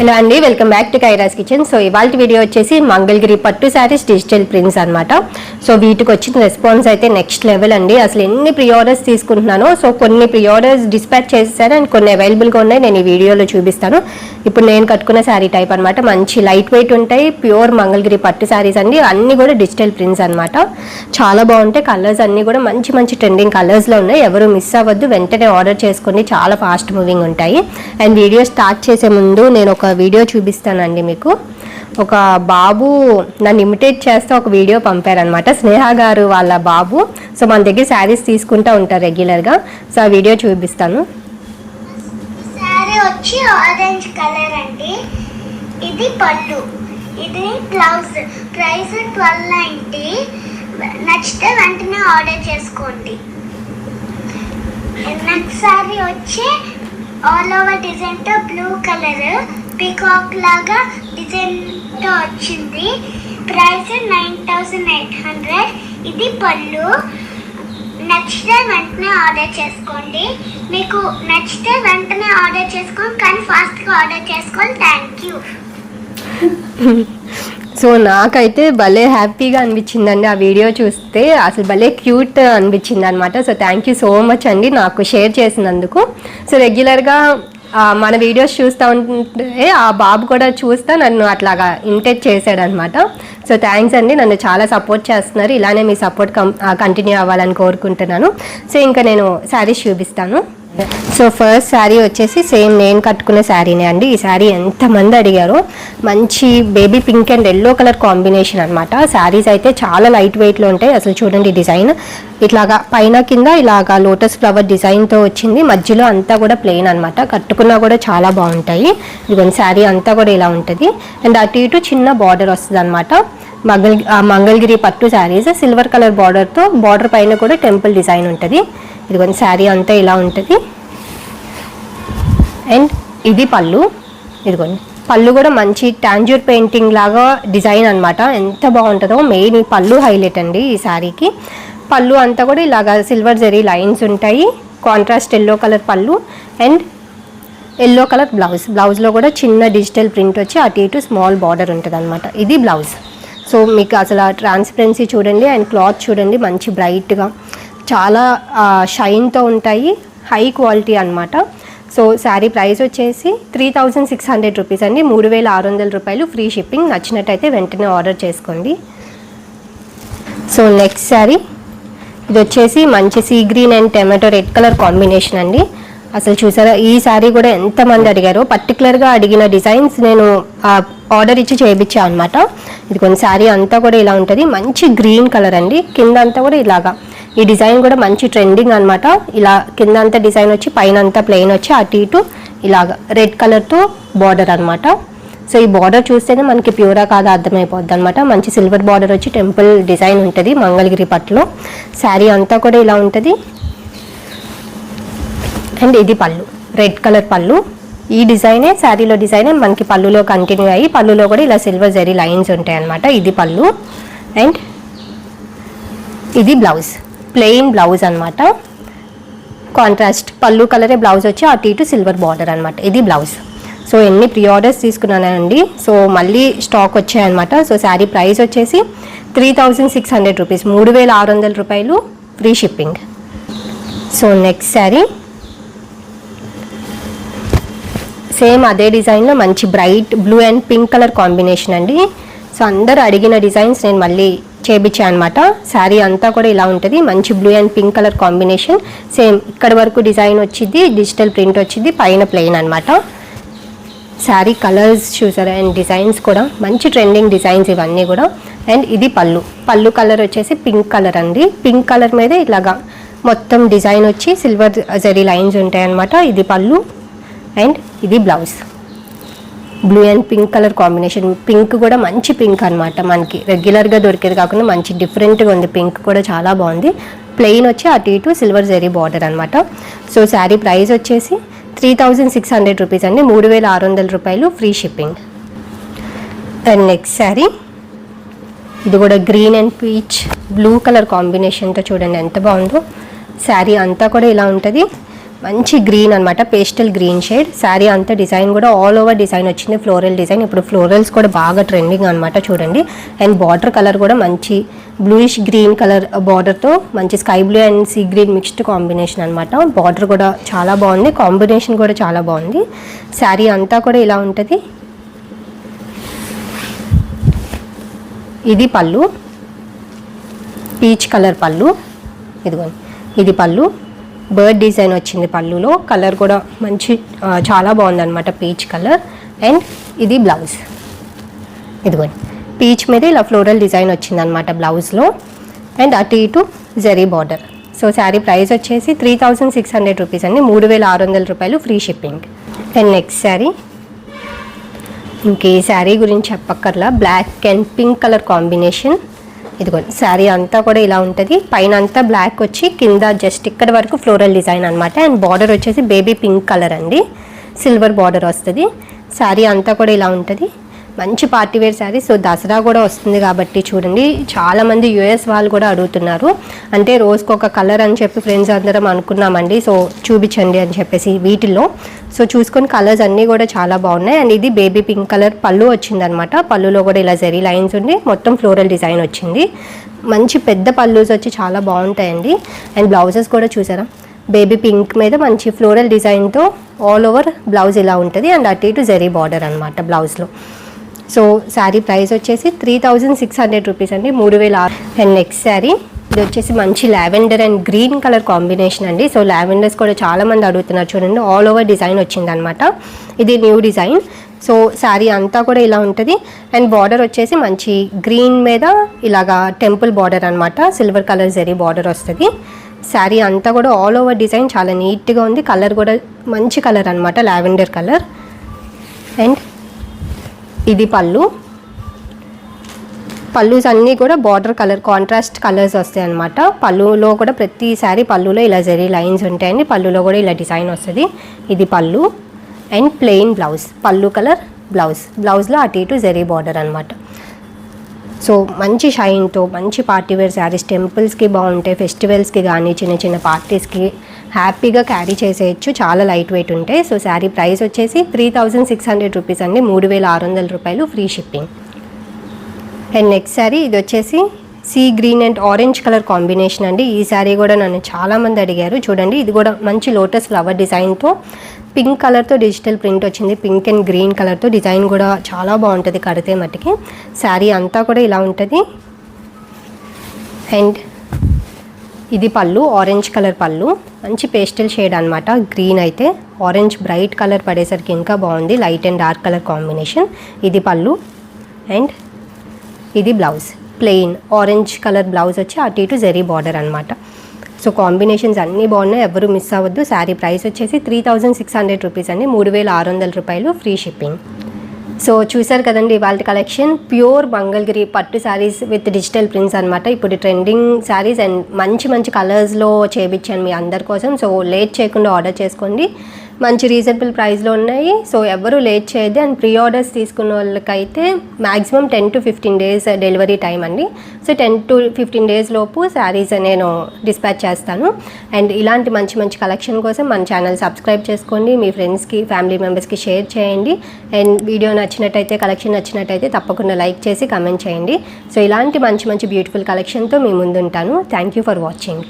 Hello అండి welcome back to Kaira's kitchen. So ఇవాళ video వచ్చేసి మంగళగిరి పట్టు శారీస్ డిజిటల్ ప్రింట్స్ అనమాట సో వీటికి వచ్చిన రెస్పాన్స్ అయితే నెక్స్ట్ లెవెల్ అండి. అసలు ఎన్ని ప్రీ ఆర్డర్స్ తీసుకుంటున్నానో సో కొన్ని ప్రీ ఆర్డర్స్ డిస్పాచ్ చేసేసాను అండ్ కొన్ని అవైలబుల్గా ఉన్నాయి. నేను ఈ వీడియోలో చూపిస్తాను. ఇప్పుడు నేను కట్టుకున్న శారీ టైప్ అనమాట మంచి లైట్ వెయిట్ ఉంటాయి ప్యూర్ మంగళగిరి పట్టు శారీస్ అండి. అన్ని కూడా డిజిటల్ ప్రింట్స్ అనమాట చాలా బాగుంటాయి కలర్స్ అన్నీ కూడా మంచి మంచి ట్రెండింగ్ కలర్స్లో ఉన్నాయి. ఎవరు మిస్ అవ్వద్దు వెంటనే ఆర్డర్ చేసుకోండి. చాలా ఫాస్ట్ మూవింగ్ ఉంటాయి. అండ్ వీడియో స్టార్ట్ చేసే ముందు నేను ఒక వీడియో చూపిస్తానండి మీకు. ఒక బాబు నన్ను ఇమిటేట్ చేస్తే ఒక వీడియో పంపారనమాట స్నేహ గారు వాళ్ళ బాబు. సో మన దగ్గర శారీస్ తీసుకుంటూ ఉంటారు రెగ్యులర్గా. సో ఆ వీడియో చూపిస్తాను. శారీ వచ్చి ఆరెంజ్ కలర్ అండి. ఇది పళ్ళు ఇది బ్లౌజ్ ప్రైస్ ట్వెల్వ్ నైంటీ. నచ్చితే వెంటనే ఆర్డర్ చేసుకోండి. నెక్స్ట్ శారీ వచ్చి ఆల్ ఓవర్ డిజైన్తో బ్లూ కలర్ పీకాక్ లాగా డిజైన్తో వచ్చింది. Price nine thousand eight hundred. ఇది పళ్ళు. నచ్చితే వెంటనే ఆర్డర్ చేసుకోండి. మీకు నచ్చితే వెంటనే ఆర్డర్ చేసుకోండి కానీ ఫాస్ట్గా ఆర్డర్ చేసుకోండి. Thank you. సో నాకైతే భలే హ్యాపీగా అనిపించిందండి ఆ వీడియో చూస్తే. అసలు భలే క్యూట్ అనిపించింది అనమాట so thank you so much అండి నాకు షేర్ చేసినందుకు. సో రెగ్యులర్గా మన వీడియోస్ చూస్తూ ఉంటే ఆ బాబు కూడా చూస్తా నన్ను అట్లాగా ఇమిటేట్ చేశాడనమాట సో థ్యాంక్స్ అండి నన్ను చాలా సపోర్ట్ చేస్తున్నారు. ఇలానే మీ సపోర్ట్ కంటిన్యూ అవ్వాలని కోరుకుంటున్నాను. సో ఇంకా నేను శారీస్ చూపిస్తాను. సో ఫస్ట్ శారీ వచ్చేసి సేమ్ నేను కట్టుకునే శారీనే అండి. ఈ శారీ ఎంతమంది అడిగారో మంచి baby pink and yellow colour combination అనమాట శారీస్ అయితే చాలా లైట్ వెయిట్లో ఉంటాయి. అసలు చూడండి డిజైన్ ఇట్లాగా పైన కింద ఇలాగా లోటస్ ఫ్లవర్ డిజైన్తో వచ్చింది. మధ్యలో అంతా కూడా ప్లెయిన్ అనమాట కట్టుకున్నా కూడా చాలా బాగుంటాయి. ఇదిగోండి శారీ అంతా కూడా ఇలా ఉంటుంది. అండ్ అటు ఇటు చిన్న బార్డర్ వస్తుంది అనమాట మంగళ మంగళగిరి పట్టు శారీస్ సిల్వర్ కలర్ బార్డర్తో బార్డర్ పైన కూడా టెంపుల్ డిజైన్ ఉంటుంది. ఇదిగోండి శారీ అంతా ఇలా ఉంటుంది. అండ్ ఇది పళ్ళు. ఇదిగోండి పళ్ళు కూడా మంచి టాంజూర్ పెయింటింగ్ లాగా డిజైన్ అనమాట ఎంత బాగుంటుందో మెయిన్ ఈ పళ్ళు హైలైట్ అండి ఈ శారీకి. పళ్ళు అంతా కూడా ఇలాగా సిల్వర్ జరీ లైన్స్ ఉంటాయి. కాంట్రాస్ట్ ఎల్లో కలర్ పళ్ళు అండ్ ఎల్లో కలర్ బ్లౌజ్. బ్లౌజ్లో కూడా చిన్న డిజిటల్ ప్రింట్ వచ్చి అటు ఇటు స్మాల్ బార్డర్ ఉంటుంది అనమాట ఇది బ్లౌజ్. సో మీకు అసలు ట్రాన్స్పరెన్సీ చూడండి అండ్ క్లాత్ చూడండి మంచి బ్రైట్గా. చాలా షైన్తో ఉంటాయి. హై క్వాలిటీ అనమాట సో శారీ ప్రైస్ వచ్చేసి three thousand six hundred rupees అండి. మూడు వేల ఆరు వందల రూపాయలు ఫ్రీ షిప్పింగ్ నచ్చినట్టయితే వెంటనే ఆర్డర్ చేసుకోండి. సో నెక్స్ట్ శారీ ఇది వచ్చేసి మంచి sea green and tomato red colour combination అండి. అసలు చూసారా? ఈ శారీ కూడా ఎంతమంది అడిగారో? పర్టికులర్గా అడిగిన డిజైన్స్ నేను ఆర్డర్ ఇచ్చి చేయించా అనమాట ఇది కొన్ని శారీ అంతా కూడా ఇలా ఉంటుంది. మంచి గ్రీన్ కలర్ అండి. కింద అంతా కూడా ఇలాగా. ఈ డిజైన్ కూడా మంచి ట్రెండింగ్ అనమాట ఇలా కింద అంతా డిజైన్ వచ్చి పైన అంతా ప్లెయిన్ వచ్చి అటు ఇటు ఇలాగా. రెడ్ కలర్తో బార్డర్ అనమాట సో ఈ బార్డర్ చూస్తేనే మనకి ప్యూరా కాదా అర్థమైపోద్ది అనమాట మంచి సిల్వర్ బార్డర్ వచ్చి టెంపుల్ డిజైన్ ఉంటుంది మంగళగిరి పట్టులో. శారీ అంతా కూడా ఇలా ఉంటుంది. అండ్ ఇది పళ్ళు. రెడ్ కలర్ పళ్ళు. ఈ డిజైనే శారీలో డిజైనే మనకి పళ్ళులో కంటిన్యూ అయ్యి పళ్ళులో కూడా ఇలా సిల్వర్ జరీ లైన్స్ ఉంటాయి అనమాట ఇది పళ్ళు. అండ్ ఇది బ్లౌజ్ ప్లెయిన్ బ్లౌజ్ అనమాట కాంట్రాస్ట్ పళ్ళు కలరే బ్లౌజ్ వచ్చి అటు ఇటు సిల్వర్ బార్డర్ అనమాట ఇది బ్లౌజ్ సో ఎన్ని ప్రీ ఆర్డర్స్ తీసుకున్నానండి. సో మళ్ళీ స్టాక్ వచ్చాయన్నమాట. సో శారీ ప్రైస్ వచ్చేసి three thousand six hundred rupees మూడు వేల ఆరు వందల రూపాయలు free shipping so next sari. Same అదే డిజైన్లో మంచి bright blue and pink colour combination అండి. సో అందరు అడిగిన డిజైన్స్ నేను మళ్ళీ చేపించాను అనమాట శారీ అంతా కూడా ఇలా ఉంటుంది. మంచి blue and pink colour combination. Same ఇక్కడ వరకు డిజైన్ వచ్చింది డిజిటల్ ప్రింట్ వచ్చింది పైన ప్లెయిన్ అనమాట శారీ కలర్స్ చూసారా అండ్ డిజైన్స్ కూడా. మంచి ట్రెండింగ్ డిజైన్స్ ఇవన్నీ కూడా. అండ్ ఇది పళ్ళు. పళ్ళు కలర్ వచ్చేసి పింక్ కలర్ అండి. పింక్ కలర్ మీద ఇలాగా మొత్తం డిజైన్ వచ్చి సిల్వర్ జరీ లైన్స్ ఉంటాయి అనమాట ఇది పళ్ళు. అండ్ ఇది blouse. Blue and pink colour combination pink కూడా మంచి పింక్ అనమాట మనకి. రెగ్యులర్గా దొరికేది కాకుండా మంచి డిఫరెంట్గా ఉంది. పింక్ కూడా చాలా బాగుంది. ప్లెయిన్ వచ్చి అటు ఇటు సిల్వర్ జరీ బార్డర్ అనమాట సో శారీ ప్రైస్ వచ్చేసి three thousand six hundred rupees అండి. మూడు వేల ఆరు వందల రూపాయలు free shipping and next sari ఇది కూడా green and peach blue colour కాంబినేషన్తో చూడండి ఎంత బాగుందో. శారీ అంతా కూడా ఇలా ఉంటుంది. మంచి గ్రీన్ అనమాట పేస్టల్ గ్రీన్ షేడ్. శారీ అంతా డిజైన్ కూడా ఆల్ ఓవర్ డిజైన్ వచ్చింది. Floral design. ఇప్పుడు ఫ్లోరల్స్ కూడా బాగా ట్రెండింగ్ అనమాట చూడండి. అండ్ బార్డర్ కలర్ కూడా మంచి బ్లూయిష్ గ్రీన్ కలర్ బార్డర్తో మంచి sky blue and sea green mixed combination అనమాట బార్డర్ కూడా చాలా బాగుంది. కాంబినేషన్ కూడా చాలా బాగుంది. శారీ అంతా కూడా ఇలా ఉంటుంది. ఇది పళ్ళు. పీచ్ కలర్ పళ్ళు. ఇదిగోండి. ఇది పళ్ళు. బర్డ్ డిజైన్ వచ్చింది పళ్ళులో. కలర్ కూడా మంచి చాలా బాగుంది అనమాట పీచ్ కలర్. అండ్ ఇది బ్లౌజ్. ఇదిగోండి. పీచ్ మీద ఇలా ఫ్లోరల్ డిజైన్ వచ్చింది అనమాట బ్లౌజ్లో. అండ్ అటు ఇటు zari border. So sari price వచ్చేసి three thousand six hundred rupees అండి. మూడు వేల ఆరు వందల రూపాయలు free shipping. And next sari. ఇంకే శారీ గురించి చెప్పక్కర్లా. Black and pink colour combination ఇదిగోండి శారీ అంతా కూడా ఇలా ఉంటుంది. పైన అంతా బ్లాక్ వచ్చి కింద జస్ట్ ఇక్కడ వరకు ఫ్లోరల్ డిజైన్ అనమాట అండ్ బార్డర్ వచ్చేసి బేబీ పింక్ కలర్ అండి. సిల్వర్ బార్డర్ వస్తుంది. శారీ అంతా కూడా ఇలా ఉంటుంది. మంచి party wear sari so Dasara కూడా వస్తుంది కాబట్టి చూడండి. చాలామంది యుఎస్ వాళ్ళు కూడా అడుగుతున్నారు. అంటే రోజుకు ఒక కలర్ అని చెప్పి ఫ్రెండ్స్ అందరం అనుకున్నామండి. సో చూపించండి అని చెప్పేసి వీటిల్లో. సో చూసుకొని కలర్స్ అన్నీ కూడా చాలా బాగున్నాయి. అండ్ ఇది బేబీ పింక్ కలర్ పళ్ళు వచ్చిందనమాట. పళ్ళులో కూడా ఇలా జరీ లైన్స్ ఉండి మొత్తం ఫ్లోరల్ డిజైన్ వచ్చింది. మంచి పెద్ద పళ్ళుస్ వచ్చి చాలా బాగుంటాయండి. అండ్ బ్లౌజెస్ కూడా చూసారా? బేబీ పింక్ మీద మంచి ఫ్లోరల్ డిజైన్తో ఆల్ ఓవర్ బ్లౌజ్ ఇలా ఉంటుంది. అండ్ అటు ఇటు జరీ బార్డర్ అనమాట బ్లౌజ్లో. సో శారీ ప్రైస్ వచ్చేసి three thousand six hundred rupees అండి. మూడు వేల ఆరు. అండ్ నెక్స్ట్ శారీ ఇది వచ్చేసి మంచి lavender and green colour combination అండి. సో లావెండర్స్ కూడా చాలామంది అడుగుతున్నారు చూడండి. ఆల్ ఓవర్ డిజైన్ వచ్చిందనమాట ఇది న్యూ డిజైన్. సో శారీ అంతా కూడా ఇలా ఉంటుంది. అండ్ బార్డర్ వచ్చేసి మంచి గ్రీన్ మీద ఇలాగా టెంపుల్ బార్డర్ అనమాట సిల్వర్ కలర్ జరీ బార్డర్ వస్తుంది. శారీ అంతా కూడా ఆల్ ఓవర్ డిజైన్ చాలా నీట్గా ఉంది. కలర్ కూడా మంచి కలర్ అనమాట లావెండర్ కలర్. అండ్ ఇది పళ్ళు. పళ్ళుస్ అన్నీ కూడా బార్డర్ కలర్ కాంట్రాస్ట్ కలర్స్ వస్తాయి అనమాట పళ్ళులో కూడా ప్రతి పళ్ళులో ఇలా జరీ లైన్స్ ఉంటాయండి. పళ్ళులో కూడా ఇలా డిజైన్ వస్తుంది. ఇది pallu and plain blouse pallu colour blouse బ్లౌజ్లో అటు ఇటు జరీ బార్డర్ అనమాట సో మంచి షైన్తో మంచి పార్టీ వేర్ శారీస్ టెంపుల్స్కి బాగుంటాయి ఫెస్టివల్స్కి కానీ చిన్న చిన్న పార్టీస్కి హ్యాపీగా క్యారీ చేసేయచ్చు. చాలా లైట్ వెయిట్ ఉంటాయి సో శారీ ప్రైస్ వచ్చేసి three thousand six hundred rupees అండి మూడు వేల ఆరు వందల రూపాయలు free shipping. And next sari ఇది వచ్చేసి sea green and orange colour combination అండి. ఈ శారీ కూడా నన్ను చాలామంది అడిగారు. చూడండి ఇది కూడా మంచి లోటస్ ఫ్లవర్ డిజైన్తో పింక్ కలర్తో డిజిటల్ ప్రింట్ వచ్చింది. పింక్ అండ్ గ్రీన్ కలర్తో డిజైన్ కూడా చాలా బాగుంటుంది కడితే మట్టుకి. శారీ అంతా కూడా ఇలా ఉంటుంది. అండ్ ఇది పళ్ళు ఆరెంజ్ కలర్ పళ్ళు. మంచి పేస్టల్ షేడ్ అనమాట గ్రీన్ అయితే ఆరెంజ్ బ్రైట్ కలర్ పడేసరికి ఇంకా బాగుంది. Light and dark colour combination ఇది పళ్ళు అండ్ ఇది blouse plain orange colour blouse వచ్చి అటు ఇటు జెరీ బార్డర్ అనమాట సో కాంబినేషన్స్ అన్నీ బాగున్నాయి. ఎవరు మిస్ అవ్వద్దు. శారీ ప్రైస్ వచ్చేసి three thousand six hundred rupees అండి. మూడు వేల ఆరు వందల రూపాయలు ఫ్రీ షిప్పింగ్ సో చూసారు కదండి వాళ్ళ కలెక్షన్. ప్యూర్ మంగళగిరి పట్టు శారీస్ విత్ డిజిటల్ ప్రింట్స్ అనమాట ఇప్పుడు ట్రెండింగ్ శారీస్ అండ్ మంచి మంచి కలర్స్లో చేపించాను మీ అందరి కోసం. సో లేట్ చేయకుండా ఆర్డర్ చేసుకోండి. మంచి రీజనబుల్ ప్రైస్లో ఉన్నాయి. సో ఎవరు లేట్ చేయదు అండ్ ప్రీ ఆర్డర్స్ తీసుకున్న వాళ్ళకైతే maximum ten to fifteen days delivery time అండి. So ten to fifteen days లోపు శారీస్ నేను డిస్పాచ్ చేస్తాను. అండ్ ఇలాంటి మంచి మంచి కలెక్షన్ కోసం మన ఛానల్ సబ్స్క్రైబ్ చేసుకోండి. మీ ఫ్రెండ్స్కి ఫ్యామిలీ మెంబర్స్కి షేర్ చేయండి. అండ్ వీడియో నచ్చినట్టయితే కలెక్షన్ నచ్చినట్టయితే తప్పకుండా లైక్ చేసి కమెంట్ చేయండి. సో ఇలాంటి మంచి మంచి బ్యూటిఫుల్ కలెక్షన్తో మీ ముందుంటాను. Thank you for watching